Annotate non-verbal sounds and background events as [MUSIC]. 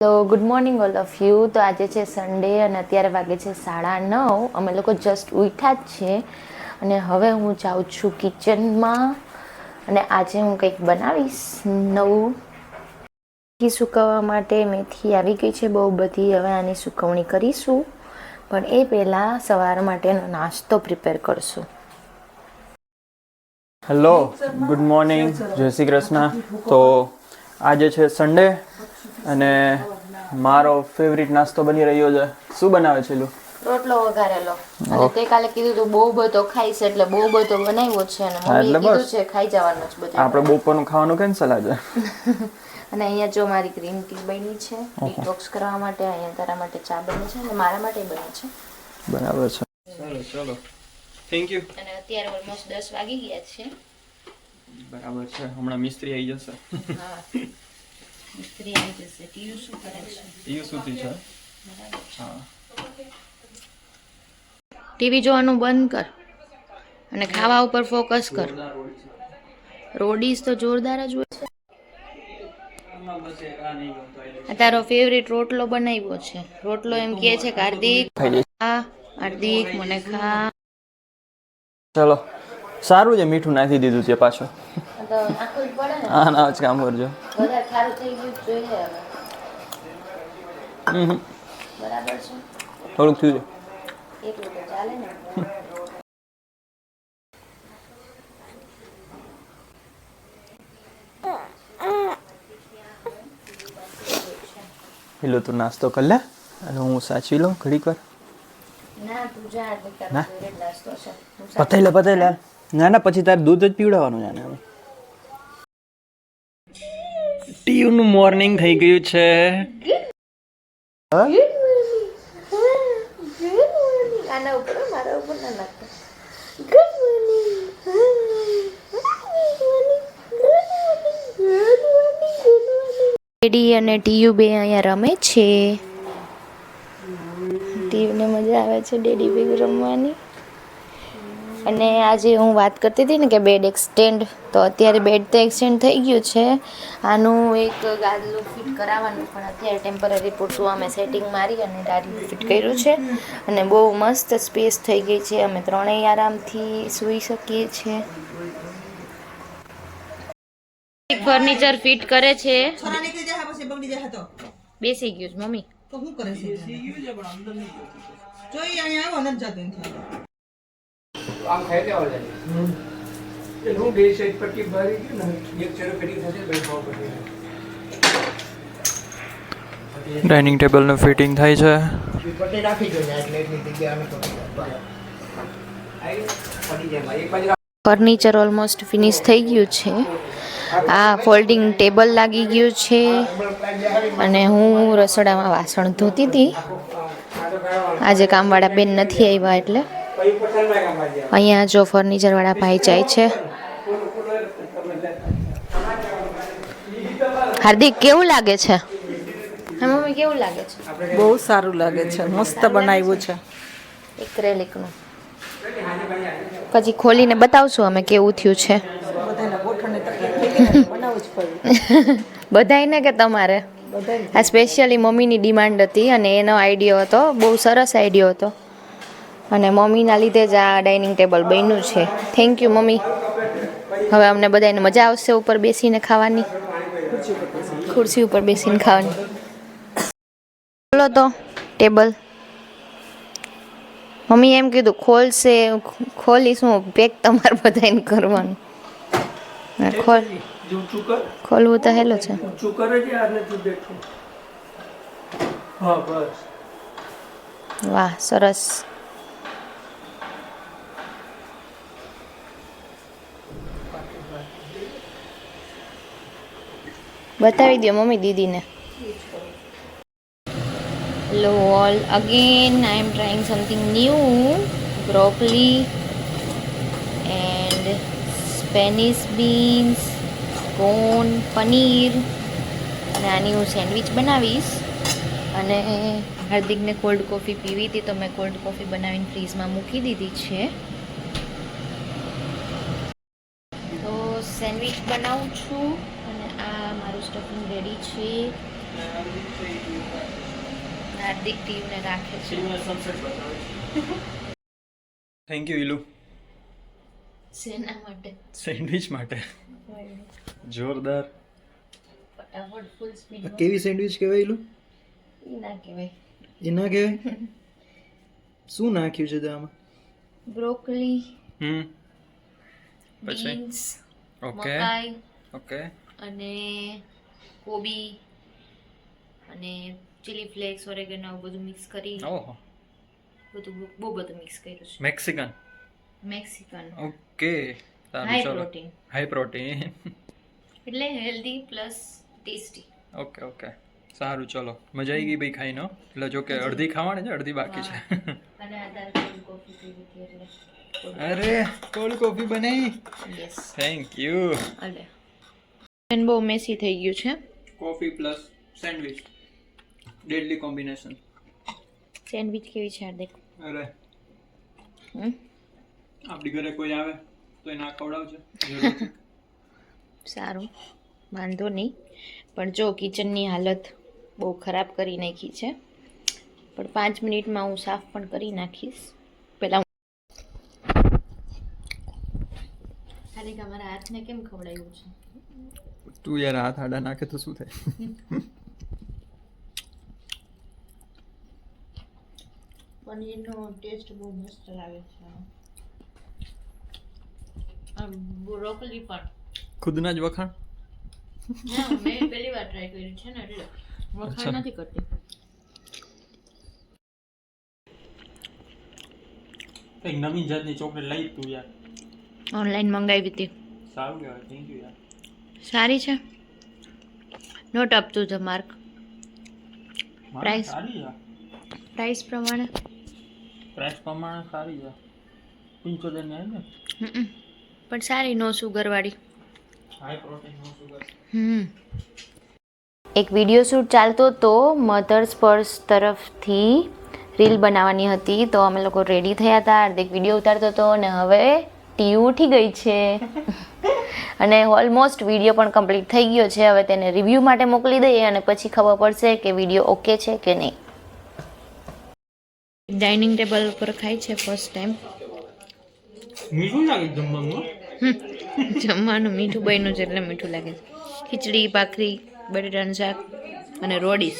તો good morning all of you તો આજે છે સન્ડે અને અત્યારે વાગે છે સાડા નવ. અમે લોકો જસ્ટ ઉઠ્યા જ છે અને હવે હું જાઉં છું કિચનમાં અને આજે હું કંઈક બનાવીશ નવું. સુકવવા માટે મેથી આવી ગઈ છે બહુ બધી. હવે આની સુકવણી કરીશું. પણ એ પહેલાં સવાર માટેનો નાસ્તો પ્રિપેર કરશું. હેલો ગુડ મોર્નિંગ જય શ્રી કૃષ્ણ. તો આજે છે સન્ડે અને મારો ફેવરિટ નાસ્તો બની રહ્યો છે. શું બનાવે છે લું રોટલો વઘારેલો. અને તે કાલે કીધું તું બહુ બધો ખાઈશ એટલે બહુ બધો બનાવ્યો છે અને મમ્મીએ કીધું છે ખાઈ જવાનું છે બધું આપણે બપોરનું ખાવાનું કેન્સલ આજે [LAUGHS] અને અહીંયા જો મારી ગ્રીન ટી બની છે ડિટોક્સ કરવા માટે અહીંયા તારા માટે ચા બની છે અને મારા માટે બની છે. બરાબર છે. ચાલો ચલો. થેન્ક યુ અને અત્યારે ઓલમોસ્ટ દસ વાગી ગયા છે. બરાબર છે. હમણાં મિસ્ત્રી આવી જશે. હા. [LAUGHS] મિસ્ત્રી આવી જશે. ટીયુ શું કરે છે? એ સુતી છે? હા. ટીવી જોવાનું બંધ કર અને ખાવા ઉપર ફોકસ કર. રોડીઝ તો જોરદાર જ હોય છે. આ તારો ફેવરિટ રોટલો બનાવ્યો છે. રોટલો એમ કહે છે કે હાર્દિક ખા હાર્દિક મને ખા. ચલો. સારું છે મીઠું નાખી દીધું છે પાછું. તો નાખવું જ પડે ને. હા ના જ કામ કરજો. વધારે સારું થઈ ગયું જોઈએ હવે. હમ. હમ. બરાબર છે. થોડુંક થયું છે. તો ચાલે ને. પેલો તું નાસ્તો કરી લે અને હું સાચવી લઉં ઘડીક વાર. ના પતાઈ લે પતાઈ લે. ના ના પછી તારે દૂધ જ પીવડાવવાનું છે હવે ટીયુનું મોર્નિંગ થઈ ગયું છે. આના ઉપર મારા ઉપર ના નાખતો ગુડ મોર્નિંગ ડેડી અને ટીયુ બે અહીંયા રમે છે. ટીયુને મજા આવે છે ડેડી ભેગું રમવાની. અને આજે હું વાત કરતી હતી ને કે બેડ એક્સટેન્ડ તો અત્યારે બેડ તો એક્સટેન્ડ થઈ ગયું છે. આનું એક ગાદલું ફિટ કરાવવાનું પણ અત્યારે ટેમ્પરરી પૂરતું અમે સેટિંગ મારી અને ગાદલું ફિટ કર્યું છે. અને બહુ મસ્ત સ્પેસ થઈ ગઈ છે. અમે ત્રણેય આરામથી સૂઈ શકીએ છીએ. ફર્નિચર ફિટ કરે છે. બેસી ગયું છે મમ્મી. તો શું કરે છે? જોઈ અહીંયા આવો નથી જતું આમ ખાઈ લેવા જાય એટલે હું બે સાઈડ પટ્ટી ભરી ગયું ને એક ચેરો ફિટિંગ થશે બે ભાવ પટ્ટી ડાઇનિંગ ટેબલનું ફિટિંગ થાય છે. પટ્ટી રાખી. જોઈએ ફર્નિચર ઓલમોસ્ટ ફિનિશ થઈ ગયું છે. આ ફોલ્ડિંગ ટેબલ લાગી ગયું છે. અને હું રસોડામાં વાસણ ધોતી હતી. આજે કામવાળા બેન નથી આવ્યા એટલે. અહીંયા જો ફર્નિચરવાળા ભાઈ જાય છે. હાર્દિક કેવું લાગે છે? હા મમ્મી કેવું લાગે છે? બહુ સારું લાગે છે. મસ્ત બનાવ્યું છે. એક્રેલિકનું પછી ખોલીને બતાવશું અમે કેવું થયું છે. બધાને [LAUGHS] કે તમારે? આ સ્પેશિયલી મમ્મીની ડિમાન્ડ હતી અને એનો આઈડિયો હતો. બહુ સરસ આઈડિયો હતો. અને મમ્મીના લીધે જ આ ડાઇનિંગ ટેબલ બન્યું છે. Thank you mummy. હવે અમને બધાને મજા આવશે ઉપર બેસીને ખાવાની. ખુરશી ઉપર બેસીને ખાવાની. બોલો તો ટેબલ મમ્મી એમ કીધું, ખોલશે, ખોલીશું, પેક તમારે બધાને કરવાનું. ખોલ. ખોલવું તો હેલો છે. હા વાહ, સરસ. બતાવી દો mummy દીદીને. Hello all again I am trying something new broccoli and Spanish beans corn paneer અને આની હું સેન્ડવિચ બનાવીશ. અને હાર્દિકને કોલ્ડ કોફી પીવી હતી તો મેં કોલ્ડ કોફી બનાવીને ફ્રીઝમાં મૂકી દીધી છે. સેન્ડવિચ બનાવું છું અને આ મારું સ્ટફિંગ રેડી છે. હાર્દિક ટીમને રાખે છે. થેન્ક યુ ઇલુ શેના માટે. સેન્ડવિચ માટે. જોરદાર. ફટાફટ ફૂલ સ્પીડ કેવી સેન્ડવિચ કહેવાય ઇલુ ના કહેવાય. ના કહેવાય? શું નાખ્યું છે આમાં? Broccoli hmm. પછી? મકાઈ ઓકે. અને કોબી અને ચીલી ફ્લેક્સ ઓરેગેનો આવું બધું મિક્સ કરી ઓહો. બધું બહુ- બધું મિક્સ કર્યું છે. મેક્સિકન. મેક્સિકન. ઓકે. હાઈ ચલો. પ્રોટીન હાઈ પ્રોટીન એટલે healthy plus tasty okay okay. સારું ચલો. મજા આવી ગઈ ભાઈ ખાઈને એટલે જો કે અડધી ખાવાની છે અડધી બાકી છે. અને આધાર કોફી પીવી એટલે. અરે કોલ્ડ કોફી બનાવી યસ થેન્ક યુ અલે બહુ મેસી થઈ ગયું છે. Coffee plus sandwich deadly combination sandwich કેવી છે હાર્દિક અરે. હમ? આપણી ઘરે કોઈ આવે તો એ ખવડાવજો. સારું. વાંધો નહીં. પણ જો કિચનની હાલત બહુ ખરાબ કરી નાખી છે. પણ પાંચ મિનિટમાં હું સાફ પણ કરી નાખીશ પહેલાં હાર્દિક તમારા હાથને કેમ ખવડાવ્યું છે? તું યાર હાથ આડા નાખે તો શું થાય? પનીરનો ટેસ્ટ બહુ મસ્ત લાગે છે. બ્રોકલી પણ. ખુદના જ વખાણ? મેં પહેલી વાર ટ્રાય કર્યું છે ને એટલે વખાણ નથી કરતી. કંઈક નવી જાતની ચોકલેટ લઈ તું યાર. ઓનલાઈન મંગાવી હતી. સારું કહેવાય થેન્ક યુ યાર. સારી છે? Not up to the mark price સારી પ્રાઇસ પ્રમાણે. પ્રાઇસ પ્રમાણે સારી છે. પંચોતેરની. પણ સારી નો સુગરવાળી હાઈ પ્રોટીન નો સુગર હમ. એક વીડિયો શૂટ ચાલતો તો મધર્સ પર્સ તરફથી. રીલ બનાવવાની હતી તો અમે લોકો રેડી થયા હતા. હાર્દિક વીડિયો ઉતારતો હતો અને હવે ટીયુ ઉઠી ગઈ છે. અને ઓલમોસ્ટ વીડિયો પણ કમ્પ્લીટ થઈ ગયો છે. હવે તેને રિવ્યૂ માટે મોકલી દઈએ અને પછી ખબર પડશે કે વીડિયો ઓકે છે કે નહીં. ડાઇનિંગ ટેબલ ઉપર ખાય છે ફર્સ્ટ ટાઈમ મીઠું લાગે જમવાનું જમવાનું મીઠું બન્યું છે એટલે મીઠું લાગે છે. ખીચડી ભાખરી બટેટાનું શાક અને રોડીસ.